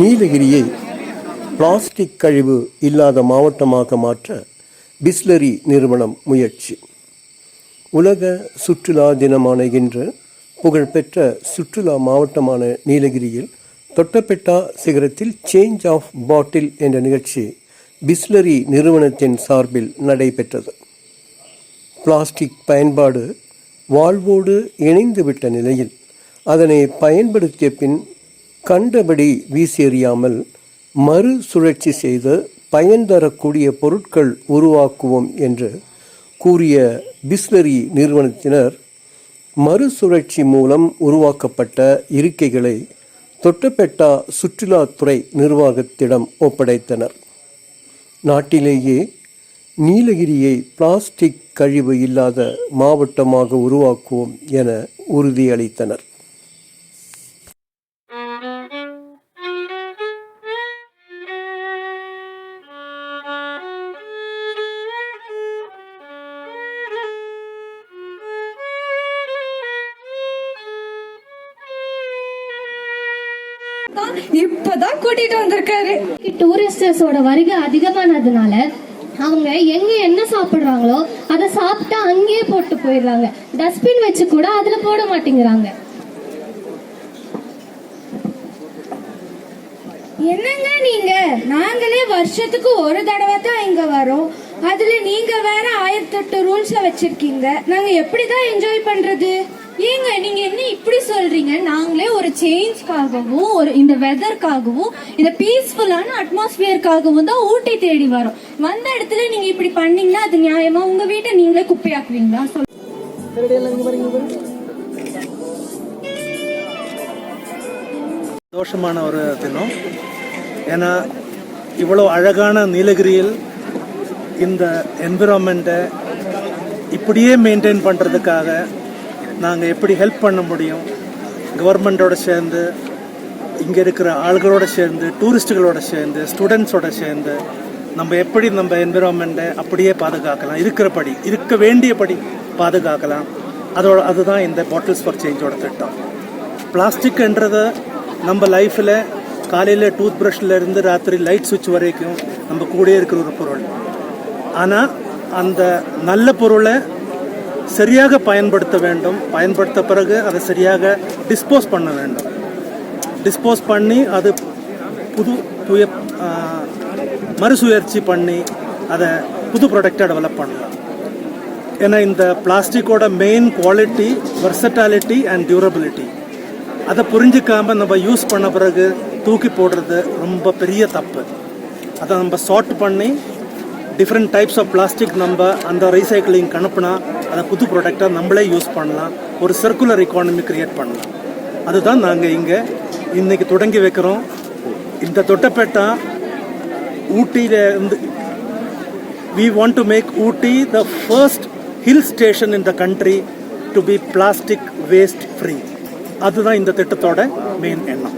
நீலகிரியை plastic கழிவு இல்லாத மாவட்டமாக மாற்ற பிஸ்லரி நிறுவனம் முயற்சி. உலக சுற்றுலா தினமான இன்று புகழ்பெற்ற சுற்றுலா மாவட்டமான நீலகிரியில் தொட்டபெட்டா சிகரத்தில் சேஞ்ச் ஆஃப் பாட்டில் என்ற நிகழ்ச்சி பிஸ்லரி நிறுவனத்தின் சார்பில் நடைபெற்றது. பிளாஸ்டிக் பயன்பாடு வாழ்வோடு இணைந்துவிட்ட நிலையில் அதனை பயன்படுத்திய பின் கண்டபடி வீசெறியாமல் மறுசுழற்சி செய்து பயன் தரக்கூடிய பொருட்கள் உருவாக்குவோம் என்று கூறிய பிஸ்லரி நிறுவனத்தினர் மறுசுழற்சி மூலம் உருவாக்கப்பட்ட இருக்கைகளை தொட்டபெட்டா சுற்றுலாத்துறை நிர்வாகத்திடம் ஒப்படைத்தனர். நாட்டிலேயே நீலகிரியை பிளாஸ்டிக் கழிவு இல்லாத மாவட்டமாக உருவாக்குவோம் என உறுதியளித்தனர். இப்பதான் கூட்டிட்டு வந்திருக்காரு. டூரிஸ்டர்ஸோட வருகை அதிகமானதுனால அவங்க எங்க என்ன சாப்பிடுறாங்களோ அதை சாப்பிட்டா அங்கேயே போட்டு போயிடுறாங்க. டஸ்ட்பின் வச்சு கூட அதுல போட மாட்டேங்கிறாங்க. என்னங்க நீங்க? நாங்களே வருஷத்துக்கு ஒரு தடவை தான் இங்க வரோம். அதுல நீங்க வேற ஆயிரத்தெட்டு ரூல்ஸ வச்சிருக்கீங்க. நாங்க எப்படிதான் என்ஜாய் பண்றது? ஏங்க நீங்க என்ன இப்படி சொல்றீங்க? நாங்களே ஒரு சேஞ்ச்காகவும் ஒரு இந்த வெதர்க்காகவும் இந்த பீஸ்ஃபுல்லான அட்மாஸ்பியருக்காகவும் தான் ஊட்டி தேடி வரோம். வந்த இடத்துல நீங்க இப்படி பண்ணீங்கன்னா அது நியாயமா? உங்க வீட்டை நீங்களே குப்பையாக்குவீங்களா? சொல்லுங்க சந்தோஷமான ஒரு தினம். ஏன்னா இவ்வளோ அழகான நீலகிரியில் இந்த என்விரான்மெண்ட்டை இப்படியே மெயின்டைன் பண்ணுறதுக்காக நாங்கள் எப்படி ஹெல்ப் பண்ண முடியும்? கவர்மெண்ட்டோட சேர்ந்து இங்கே இருக்கிற ஆள்களோட சேர்ந்து டூரிஸ்ட்டுகளோட சேர்ந்து ஸ்டூடெண்ட்ஸோட சேர்ந்து நம்ம எப்படி நம்ம என்விரான்மெண்ட்டை அப்படியே பாதுகாக்கலாம்? இருக்கிறபடி இருக்க வேண்டியபடி பாதுகாக்கலாம். அதோட அதுதான் இந்த பாட்டில்ஸ் ஃபார் சேஞ்சோட திட்டம். பிளாஸ்டிக்ன்றது நம்ம லைஃப்பில் காலையில் டூத் ப்ரஷ்ல இருந்து ராத்திரி லைட் சுவிட்ச் வரைக்கும் நம்ம கூடயே இருக்கிற ஒரு பொருள். ஆனால் அந்த நல்ல பொருளை சரியாக பயன்படுத்த வேண்டும். பயன்படுத்த பிறகு அதை சரியாக டிஸ்போஸ் பண்ண வேண்டும். டிஸ்போஸ் பண்ணி அது புது புய மறுசுயற்சி மறுசுழற்சி பண்ணி அதை புது ப்ராடக்டாக டெவலப் பண்ணலாம். ஏன்னா இந்த பிளாஸ்டிக்கோட main quality versatility and durability அதை புரிஞ்சிக்காமல் நம்ம யூஸ் பண்ண பிறகு தூக்கி போடுறது ரொம்ப பெரிய தப்பு. அதை நம்ம சார்ட் பண்ணி டிஃப்ரெண்ட் டைப்ஸ் ஆஃப் பிளாஸ்டிக் நம்ம அந்த ரீசைக்கிளிங் அனுப்புனா அதை புது ப்ராடக்டாக நம்மளே யூஸ் பண்ணலாம். ஒரு சர்க்குலர் எக்கானமி கிரியேட் பண்ணலாம். அதுதான் நாங்கள் இங்கே இன்றைக்கி தொடங்கி வைக்கிறோம். இந்த தொட்டப்பேட்டா ஊட்டியில் இருந்து we want to make Ooty the first hill station in the country to be plastic waste free அதுதான் இந்த திட்டத்தோட மெயின் எண்ணம்.